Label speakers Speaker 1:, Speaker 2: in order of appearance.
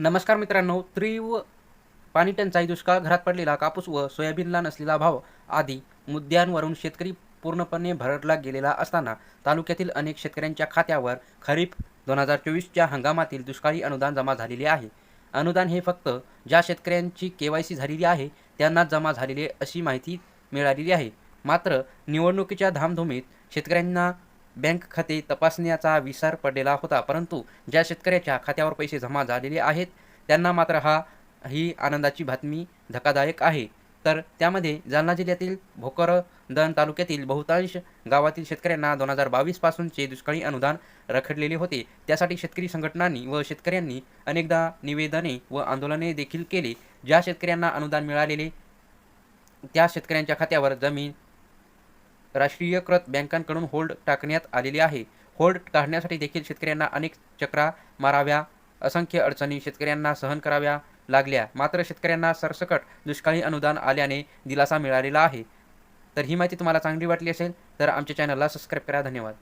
Speaker 1: नमस्कार मित्रांनो तीव्र पाणी टंचाई दुष्काळ घरात पडलेला कापूस व सोयाबीनला नसलेला भाव आदी मुद्द्यांवरून शेतकरी पूर्णपणे भरडला गेलेला असताना तालुक्यातील अनेक शेतकऱ्यांच्या खात्यावर खरीप दोन हजार चोवीसच्या हंगामातील दुष्काळी अनुदान जमा झालेले आहे. अनुदान हे फक्त ज्या शेतकऱ्यांची के वाय सी झालेली आहे त्यांनाच जमा झालेले अशी माहिती मिळालेली आहे. मात्र निवडणुकीच्या धामधुमीत शेतकऱ्यांना बँक खाते तपासण्याचा विसर पडलेला होता परंतु ज्या शेतकऱ्याच्या खात्यावर पैसे जमा झालेले आहेत त्यांना मात्र हा ही आनंदाची बातमी धक्कादायक आहे. तर त्यामध्ये जालना जिल्ह्यातील भोकरदन तालुक्यातील बहुतांश गावातील शेतकऱ्यांना दोन हजार बावीस पासूनचे दुष्काळी अनुदान रखडलेले होते. त्यासाठी शेतकरी संघटनांनी व शेतकऱ्यांनी अनेकदा निवेदने व आंदोलने देखील केली. ज्या शेतकऱ्यांना अनुदान मिळालेले त्या शेतकऱ्यांच्या खात्यावर जमीन राष्ट्रीयकृत बँकांकडून होल्ड टाकण्यात आलेली आहे. होल्ड काढण्यासाठी देखील शेतकऱ्यांना अनेक चक्रा माराव्या असंख्य अडचणी शेतकऱ्यांना सहन कराव्या लागल्या. मात्र शेतकऱ्यांना सरसकट दुष्काळी अनुदान आल्याने दिलासा मिळालेला आहे. तर ही माहिती तुम्हाला चांगली वाटली असेल तर आमच्या चॅनलला सबस्क्राईब करा. धन्यवाद.